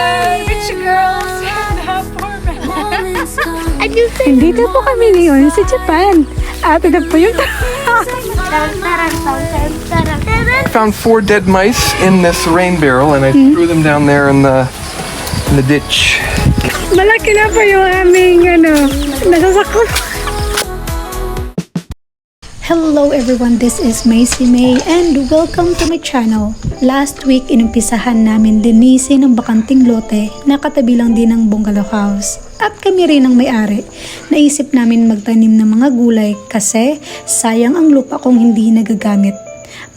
the rich girls. Nandito po kami ngayon sa Japan. At ito po yung... found four dead mice in this rain barrel and I threw them down there in the in the ditch. Malaki na po yung aming ano, nasasakot. Hello everyone, this is Macy May and welcome to my channel. Last week, inumpisahan namin linisin ng bakanting lote na katabi lang din ng bungalow house. At kami rin ang may-ari. Naisip namin magtanim ng mga gulay kasi sayang ang lupa kung hindi nagagamit.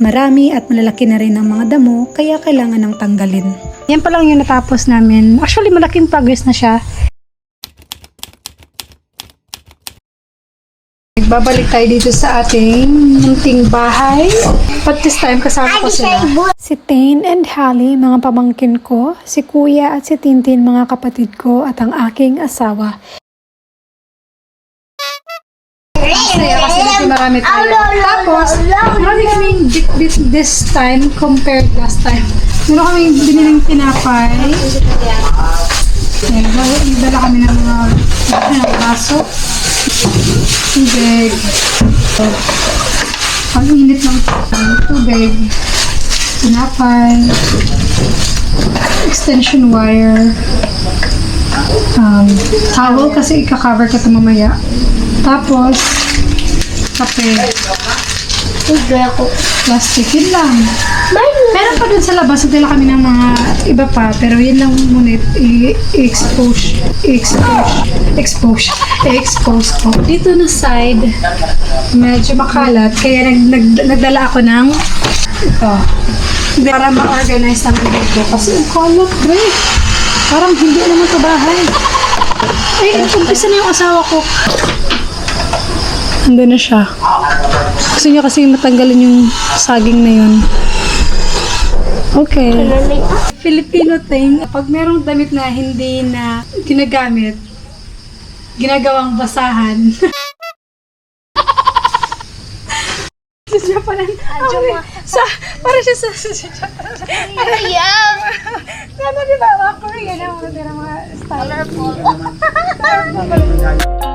Marami at malalaki na rin ang mga damo kaya kailangan ng tanggalin. Yan pa lang yung natapos namin. Actually, malaking progress na siya. Babalik tayo dito sa ating munting bahay. But this time, kasama ko sila. Si Tane and Hallie, mga pamangkin ko. Si Kuya at si Tintin, mga kapatid ko. At ang aking asawa. Masaya kasi dito marami tayo. Tapos, marami di- this time compared last time. Meron kaming biniling tinapay. Ayan, dala- dala kami ng mga ng baso. Tubig. Ang init ng tubig. Tinapay. Extension wire. Um, towel kasi ika-cover ka ito mamaya. Tapos, kape. Plastic, yun lang. Meron pa dun sa labas, nagdala kami ng mga iba pa, pero yun lang muna i-expose, i-expose, expose, i-expose ko. Dito na side, medyo makalat, kaya nag, nag, nagdala ako ng ito. Para ma-organize namin dito. Kasi ang kalat, bre. Parang hindi naman ito bahay. Ay, umpisa na yung asawa ko. Ando na siya. Gusto niya kasi matanggalin yung saging na yun. Okay. Filipino thing, pag merong damit na hindi na ginagamit, ginagawang basahan. sa Japan. Sa, para siya sa, sa, sa Japan. Ano di ba? Mga Korean ang mga mga style.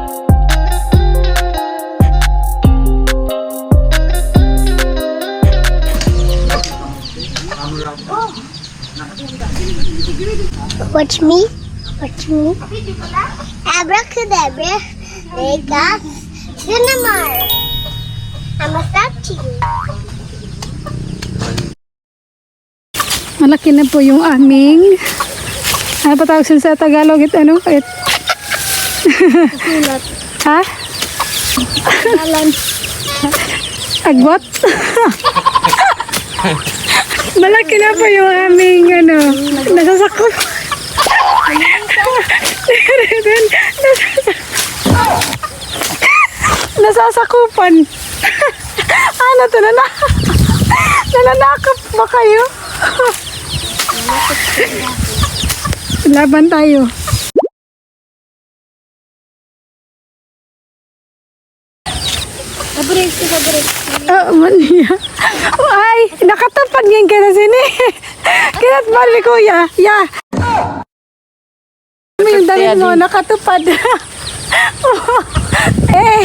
Watch me. Watch me. Abracadabra. Mega. Cinnamon. I'm a statue. Malaki na po yung aming ano pa tawag sila sa Tagalog? It, ano? It, ha? Agwat? Malaki na po yung aming ano, nasasakop. Nasasakupan. ano to na Nananakap ba kayo? Laban tayo. Oh, maniya. Ay, nakatapad ngayon ka na sini. Kinat bali kuya. Ya. Ano yung damit mo? Nakatupad. eh.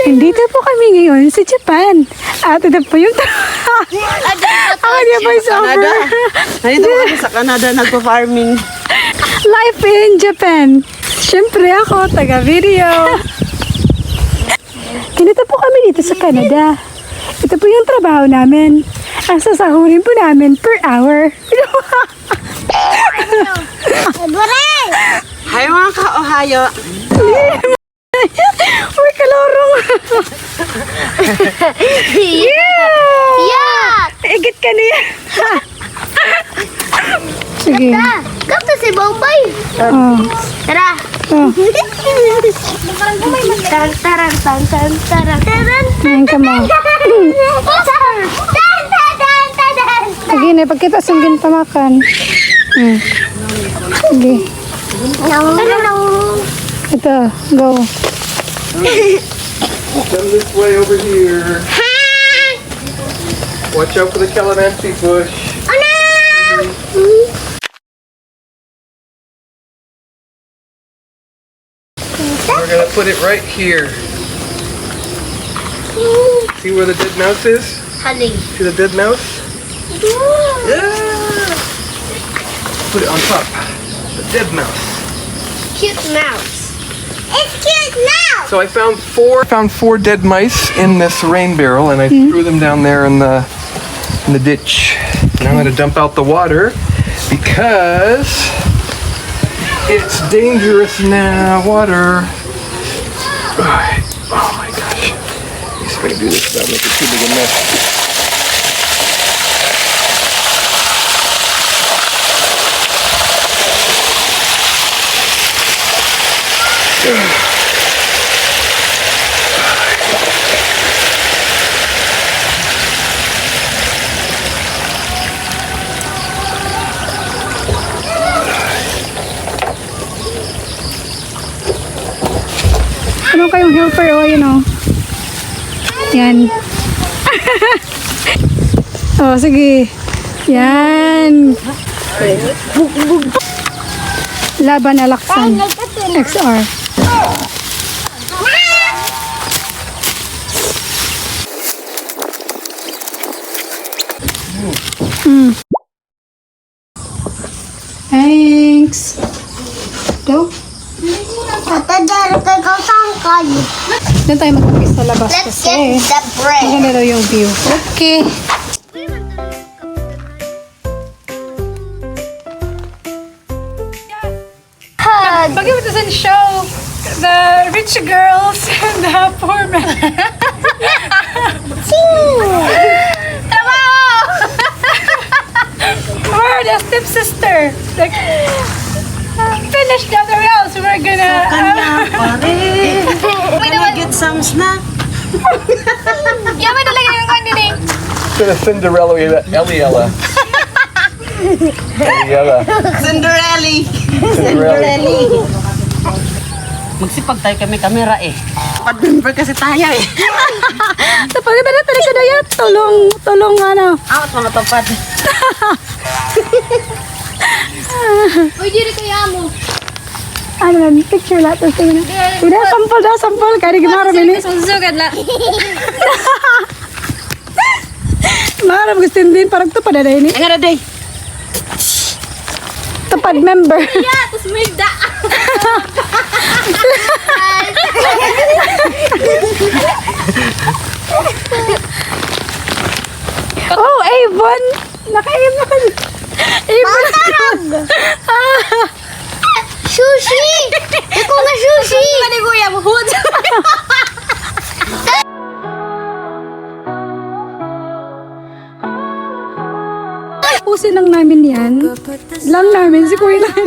Nandito po kami ngayon sa Japan. At ito po yung... Ako niya po yung Canada. Nandito kami sa Canada nagpa-farming. Life in Japan. Siyempre ako, taga-video. Ganito po kami dito sa Canada. Ito po yung trabaho namin. Ang sasahurin po namin per hour. Abracadabra. Hi mga ka-Ohio. Uy, kalorong. yeah! Yeah. Igit ka niya. Sige. Ah, Kapta si Bombay. Oh. Tara. Oh. Tan taran tan tan taran. Taran. Ngayon ka mo. Sige na, pagkita sunggin pamakan. Hmm. Sige. Ito, go. Come this way over here. Watch out for the calamansi bush. Oh no. We're gonna put it right here. See where the dead mouse is? Honey. See the dead mouse? Yeah! Put it on top. The dead mouse. Cute mouse. It's cute mouse. So I found four found four dead mice in this rain barrel and I hmm? threw them down there in the in the ditch. Now I'm gonna dump out the water because it's dangerous now. Water. Alright. Oh my gosh. I can do this without making too big a mess. Ano kayong helper o yun o? Yan. oh, sige. Yan. Laban Alaksan. XR. Mm. Thanks. Go. Tatadara ka ka sangkal. Doon tayo mag-umpisa sa labas Let's kasi get the bread. maganda daw yung view. Okay. Hug. Pag it doesn't show the rich girls and the poor men. We're the stepsister. Like, finish the other else. We're gonna. Kanya, pare. Can I get some snack? Yaman talaga yung kandining. Gonna Cinderella Eliella. Eliella. Cinderella. Cinderella. Magsipag tayo kami kamera eh. Pag-member kasi tayo eh. Tapos na na talaga na yan. Tulong, tulong ano. Out mga tapat. Uy, diri kaya mo. Ano na, picture lahat. Tapos tingnan. Hindi, sampol daw, sampol. Kaya di gimara bili. Susugad la. Mara, gusto din. Parang tupad na ini. Ang day. Tupad member. Yeah, tapos may da. Oh, Avon. Naka-Avon. Avon. Sushi! Ikaw na sushi! Ano kuya mo? Hood. Pusin lang namin yan. Lang namin. Si Kuya lang.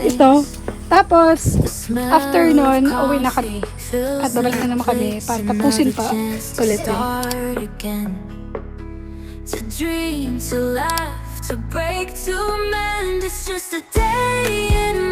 Ito. Tapos, after nun, uwi na kami. At babalik na naman kami para tapusin pa ulit. eh. To dream, to laugh, To break, to mend, it's just a day in